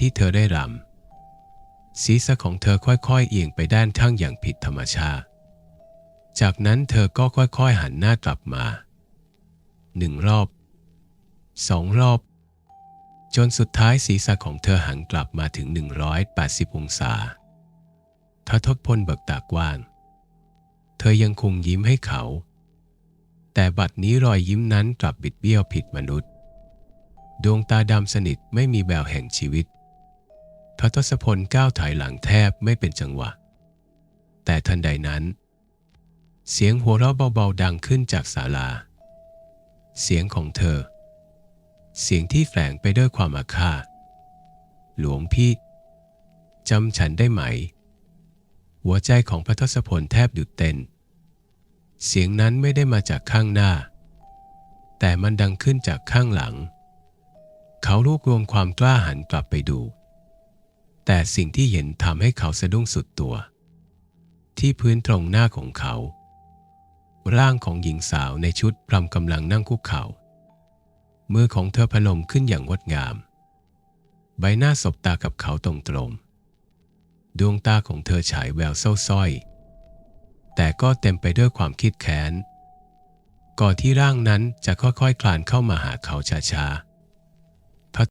ที่เธอได้รำศีรษะของเธอค่อยๆเอียงไปด้านข้างอย่างผิดธรรมชาติ จากนั้นเธอก็ค่อยๆหันหน้ากลับมาหนึ่งรอบสองรอบ จนสุดท้ายศีรษะของเธอหันกลับมาถึง 180 องศาททศพลเบิกตากว้าง เธอยังคงยิ้มให้เขา แต่บัดนี้รอยยิ้มนั้นกลับบิดเบี้ยวผิดมนุษย์ ดวงตาดำสนิทไม่มีแววแห่งชีวิต พระทศพลก้าวถอยหลังแทบไม่เป็นจังหวะ แต่ทันใดนั้น เสียงหัวเราะเบาๆดังขึ้นจากศาลา เสียงของเธอ เสียงที่แฝงไปด้วยความอาฆาตหลวงพี่จำฉันได้ไหม หัวใจของพระทศพลแทบหยุดเต้น เสียงนั้นไม่ได้มาจากข้างหน้า แต่มันดังขึ้นจากข้างหลัง เขารวบรวมความกล้าหันกลับไปดู แต่สิ่งที่เห็นทำให้เขาสะดุ้งสุดตัว ที่พื้นตรงหน้าของเขา ร่างของหญิงสาวในชุดพรำกำลังนั่งคุกเข่ามือของเธอพนมขึ้นอย่างงดงาม ใบหน้าสบตากับเขาตรงตรงดวงตาของเธอฉายแววเศร้าสร้อย แต่ก็เต็มไปด้วยความคิดแค้น ก่อนที่ร่างนั้นจะค่อยๆคลานเข้ามาหาเขาช้าๆ